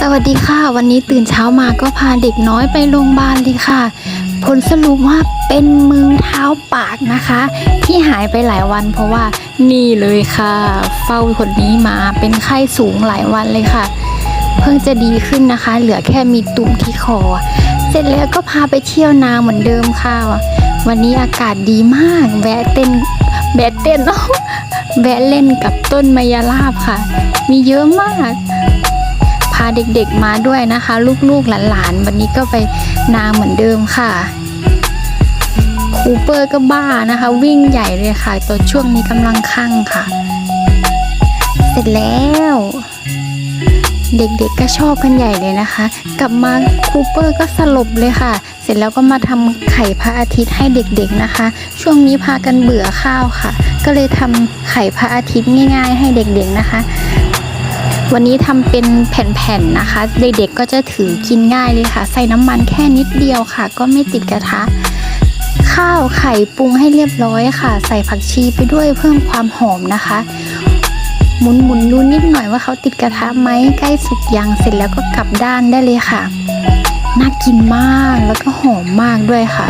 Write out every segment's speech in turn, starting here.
สวัสดีค่ะ วันนี้ตื่นเช้ามาก็พาเด็กน้อยไปโรงพยาบาลเลยค่ะ ผลสรุปว่าเป็นมือเท้าปากนะคะ ที่หายไปหลายวันเพราะว่านี่เลยค่ะ เฝ้าคนนี้มาเป็นไข้สูงหลายวันเลยค่ะ เพิ่งจะดีขึ้นนะคะ เหลือแค่มีตุ่มที่คอ เสร็จแล้วก็พาไปเที่ยวนาเหมือนเดิมค่ะ วันนี้อากาศดีมากแวะเต้นแวะเต้นเนาะแวะเล่นกับต้นมายาลาบค่ะ มีเยอะมาก พาเด็กๆมาด้วยนะคะ ลูกๆหลานๆวันนี้ก็ไปนาเหมือนเดิมค่ะคูเปอร์ก็บ้านะคะ วิ่งใหญ่เลยค่ะตัวช่วงนี้กำลังคลั่งค่ะ เสร็จแล้ว เด็กๆก็ชอบกันใหญ่เลยนะคะ กลับมาคูเปอร์ก็สลบเลยค่ะ เสร็จแล้วก็มาทำไข่พระอาทิตย์ให้เด็กๆนะคะ ช่วงนี้พากันเบื่อข้าวค่ะ ก็เลยทำไข่พระอาทิตย์ง่าย ๆ ให้เด็กๆนะคะ วันนี้ทำเป็นแผ่นๆนะคะ เด็กๆก็จะถือกินง่ายเลยค่ะ ใส่น้ำมันแค่นิดเดียวค่ะ ก็ไม่ติดกระทะ ข้าวไข่ปรุงให้เรียบร้อยค่ะ ใส่ผักชีไปด้วยเพิ่มความหอมนะคะหมุนหมุนๆดูนิดหน่อยว่าเขาติดกระทะไหมใกล้สุกยังเสร็จแล้วก็กลับด้านได้เลยค่ะ น่ากินมากแล้วก็หอมมากด้วยค่ะ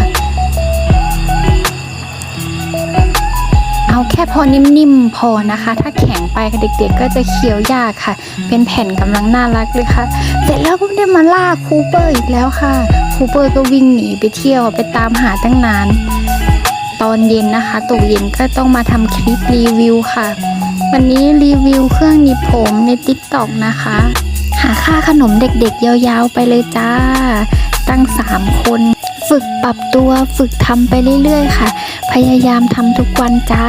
เอาแค่พอนิ่มๆพอนะคะ ถ้าแข็งไปเด็กๆ ก็จะเคี้ยวยากค่ะ เป็นแผ่นกำลังน่ารักเลยค่ะ เสร็จแล้วก็ได้มาล่าคูเปอร์อีกแล้วค่ะ คูเปอร์ก็วิ่งหนีไปเที่ยวไปตามหาตั้งนาน ตอนเย็นนะคะตกเย็นก็ต้องมาทำคลิปรีวิวค่ะ วันนี้รีวิวเครื่องหนีบผมใน t ิ k t o k นะคะ หาค่าขนมเด็กๆ ยาวๆไปเลยจ้า ตั้ง 3 คน ฝึกปรับตัวฝึกทำไปเรื่อยๆ ค่ะ พยายามทำทุกวันจ้า